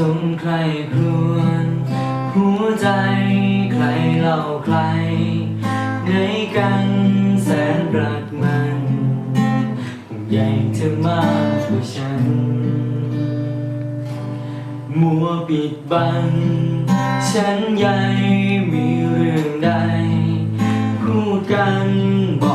จงใครครวนหัวใจใครเล่าใครไงกันแสนรักมันคงใหญ่เธอมากกว่าฉัน มัวปิดบัง ฉันใหญ่มีเรื่องใดพูดกันบ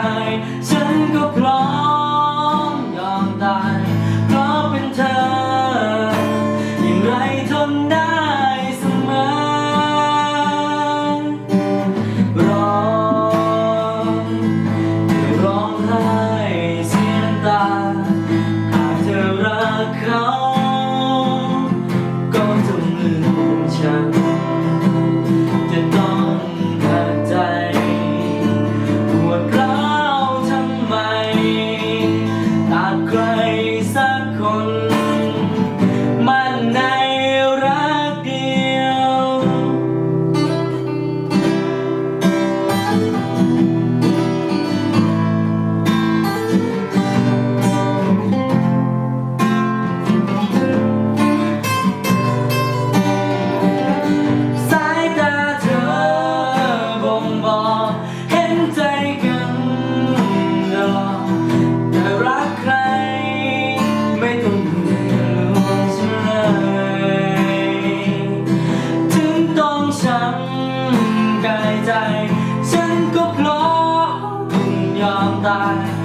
าย ฉันก็พร้อม die.